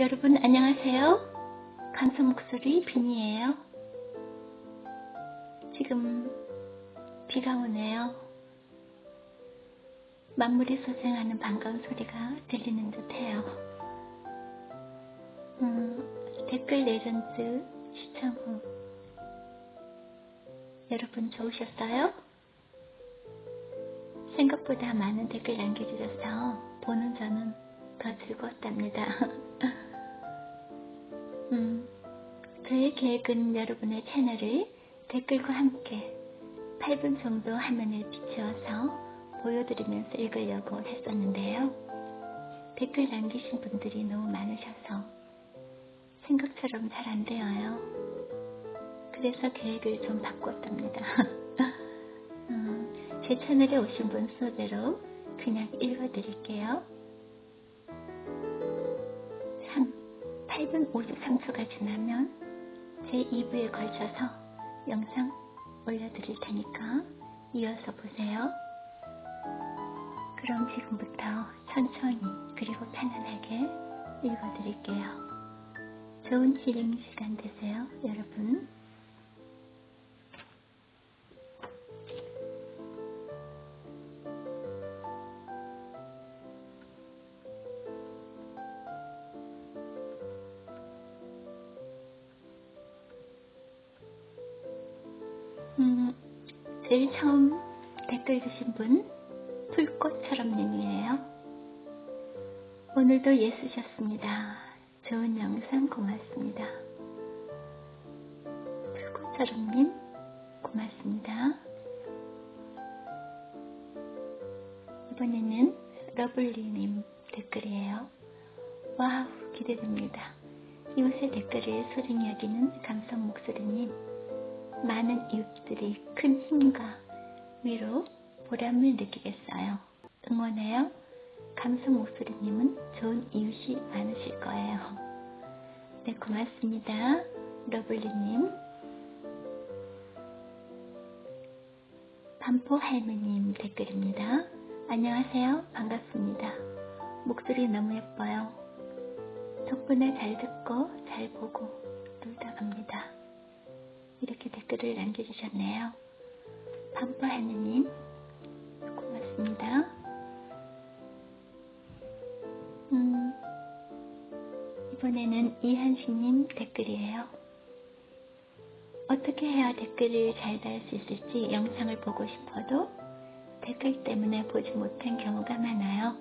여러분 안녕하세요. 감성 목소리 빈이에요. 지금 비가 오네요. 만물이 소생하는 반가운 소리가 들리는 듯해요. 음, 댓글 레전드 시청 후 여러분 좋으셨어요? 생각보다 많은 댓글 남겨주셔서 보는 저는 더 즐거웠답니다. 계획은 여러분의 채널을 댓글과 함께 8분 정도 화면을 비추어서 보여드리면서 읽으려고 했었는데요. 댓글 남기신 분들이 너무 많으셔서 생각처럼 잘 안 되어요. 그래서 계획을 좀 바꿨답니다. 음, 제 채널에 오신 분 수대로 그냥 읽어드릴게요. 3. 8분 53초가 지나면 제 2부에 걸쳐서 영상 올려드릴 테니까 이어서 보세요. 그럼 지금부터 천천히 그리고 편안하게 읽어드릴게요. 좋은 힐링 시간 되세요, 여러분. 제일 처음 댓글 주신 분 풀꽃처럼님이에요. 오늘도 예수셨습니다. 좋은 영상 고맙습니다. 풀꽃처럼님 고맙습니다. 이번에는 러블리님 댓글이에요. 와우 기대됩니다. 이웃의 댓글을 소중히 여기는 감성 목소리님 많은 이웃들이 큰 힘과 위로 보람을 느끼겠어요. 응원해요. 감성 목소리님은 좋은 이웃이 많으실 거예요. 네, 고맙습니다. 러블리님. 반포 할머님 댓글입니다. 안녕하세요. 반갑습니다. 목소리 너무 예뻐요. 덕분에 잘 듣고 잘 보고. 이렇게 댓글을 남겨주셨네요. 반포 할머님 고맙습니다. 음, 이번에는 이한식님 댓글이에요. 어떻게 해야 댓글을 잘 달 수 있을지 영상을 보고 싶어도 댓글 때문에 보지 못한 경우가 많아요.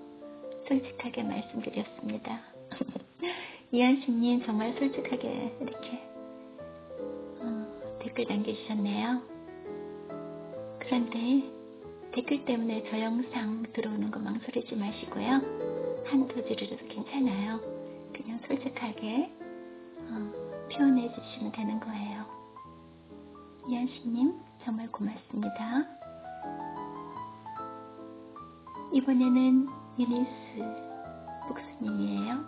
솔직하게 말씀드렸습니다. 이한식님 정말 솔직하게 이렇게 어, 댓글 남겨주셨네요. 그런데 댓글 때문에 저 영상 들어오는 거 망설이지 마시고요. 한두 줄이라도 괜찮아요. 그냥 솔직하게 어, 표현해 주시면 되는 거예요. 이한씨님 정말 고맙습니다. 이번에는 유니스 북스님이에요.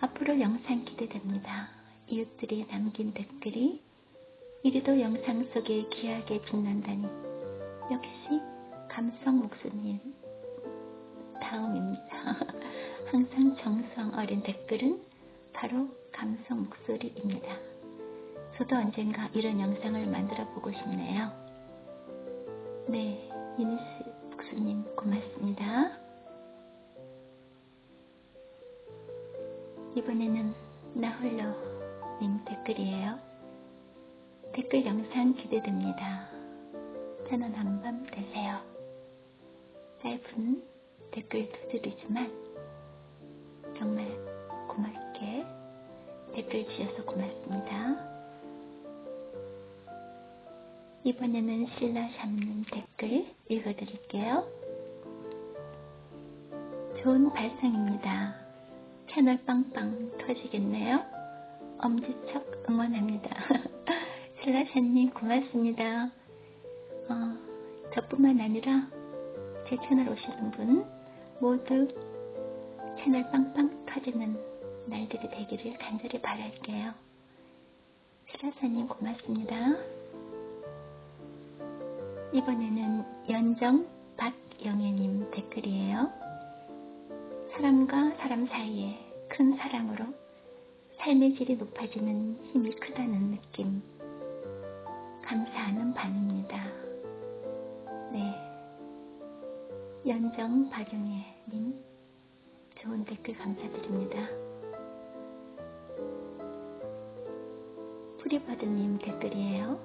앞으로 영상 기대됩니다. 이웃들이 남긴 댓글이 이리도 영상 속에 귀하게 빛난다니 역시 감성 목소님 다음입니다. 항상 정성 어린 댓글은 바로 감성 목소리입니다. 저도 언젠가 이런 영상을 만들어 보고 싶네요. 네, 유니스 북수님 고맙습니다. 이번에는 나홀로님 댓글이에요. 댓글 영상 기대됩니다. 편안한 밤 되세요. 짧은 댓글 두드리지만 정말 고맙게 댓글 주셔서 고맙습니다. 이번에는 신라샵님 댓글 읽어드릴게요. 좋은 발상입니다. 채널 빵빵 터지겠네요. 엄지척 응원합니다. 신라샵님 고맙습니다. 어, 저뿐만 아니라 제 채널 오시는 분 모두 채널 빵빵 터지는 날들이 되기를 간절히 바랄게요. 시라사님 고맙습니다. 이번에는 연정 박영애님 댓글이에요. 사람과 사람 사이에 큰큰 사랑으로 삶의 질이 높아지는 힘이 크다는 느낌. 감사하는 반입니다. 네. 연정 박영애님, 좋은 댓글 감사드립니다. 프리버드님 댓글이에요.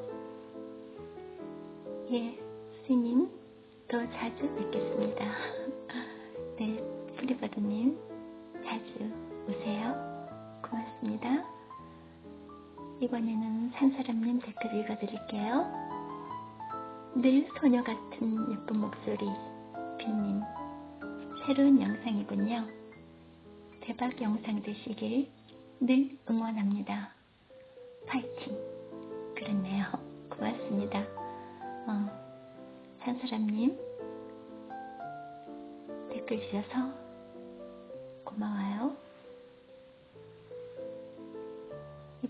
예, 스님, 더 자주 뵙겠습니다. 네, 프리버드님, 자주 이번에는 산사람님 댓글 읽어드릴게요. 늘 소녀 같은 예쁜 목소리, 빈님. 새로운 영상이군요. 대박 영상 되시길 늘 응원합니다. 파이팅! 그렇네요. 고맙습니다. 어, 산사람님, 댓글 주셔서 고마워요.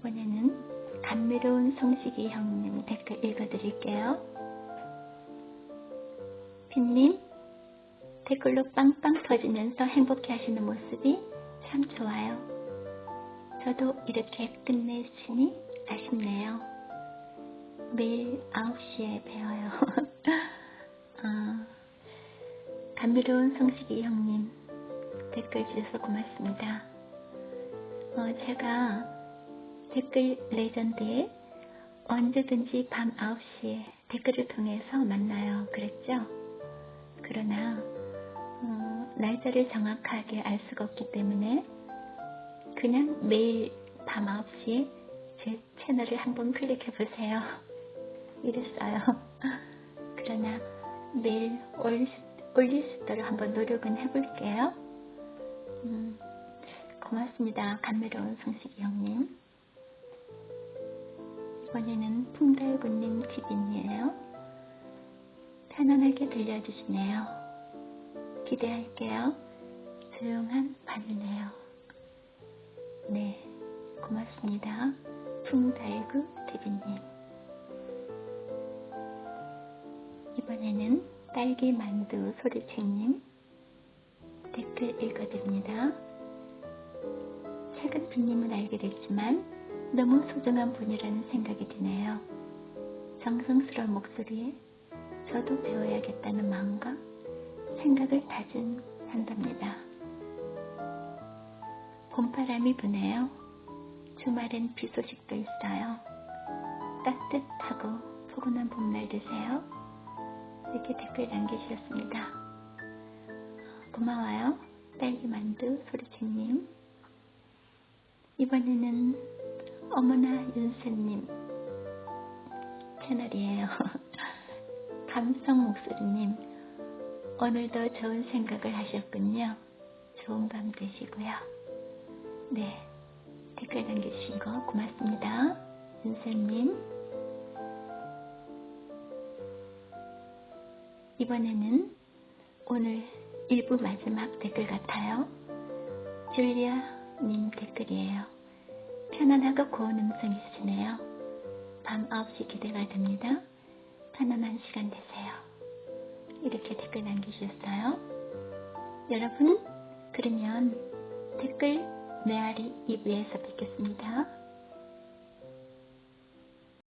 이번에는 감미로운 성식이 형님 댓글 읽어드릴게요. 빈님, 댓글로 빵빵 터지면서 행복해 하시는 모습이 참 좋아요. 저도 이렇게 끝내시니 아쉽네요. 매일 9시에 배워요. 어, 감미로운 성식이 형님 댓글 주셔서 고맙습니다. 어, 제가 댓글 레전드에 언제든지 밤 9시에 댓글을 통해서 만나요. 그랬죠? 그러나 어, 날짜를 정확하게 알 수가 없기 때문에 그냥 매일 밤 9시에 제 채널을 한번 클릭해 보세요. 이랬어요. 그러나 매일 올릴 수, 올릴 수 있도록 한번 노력은 해볼게요. 음, 고맙습니다. 감미로운 성식이 형님. 이번에는 풍달군님 TV이에요. 편안하게 들려주시네요. 기대할게요. 조용한 밤이네요. 네, 고맙습니다. 풍달구 TV님. 이번에는 딸기 만두 소리책님 댓글 읽어드립니다. 빈님을 알게 됐지만 너무 소중한 분이라는 생각이 드네요. 정성스러운 목소리에 저도 배워야겠다는 마음과 생각을 다짐한답니다. 봄바람이 부네요. 주말엔 비 소식도 있어요. 따뜻하고 포근한 봄날 되세요. 이렇게 댓글 남겨주셨습니다. 고마워요. 딸기만두 소리책님. 이번에는 어머나 윤세님 채널이에요. 감성 목소리님 오늘도 좋은 생각을 하셨군요. 좋은 밤 되시고요. 네 댓글 남겨주신 거 고맙습니다. 윤세님 이번에는 오늘 일부 마지막 댓글 같아요. 줄리아님 댓글이에요. 편안하고 고운 음성 있으시네요. 밤 9시 기대가 됩니다. 편안한 시간 되세요. 이렇게 댓글 남겨주셨어요. 여러분, 그러면 댓글 메아리 2부에서 뵙겠습니다.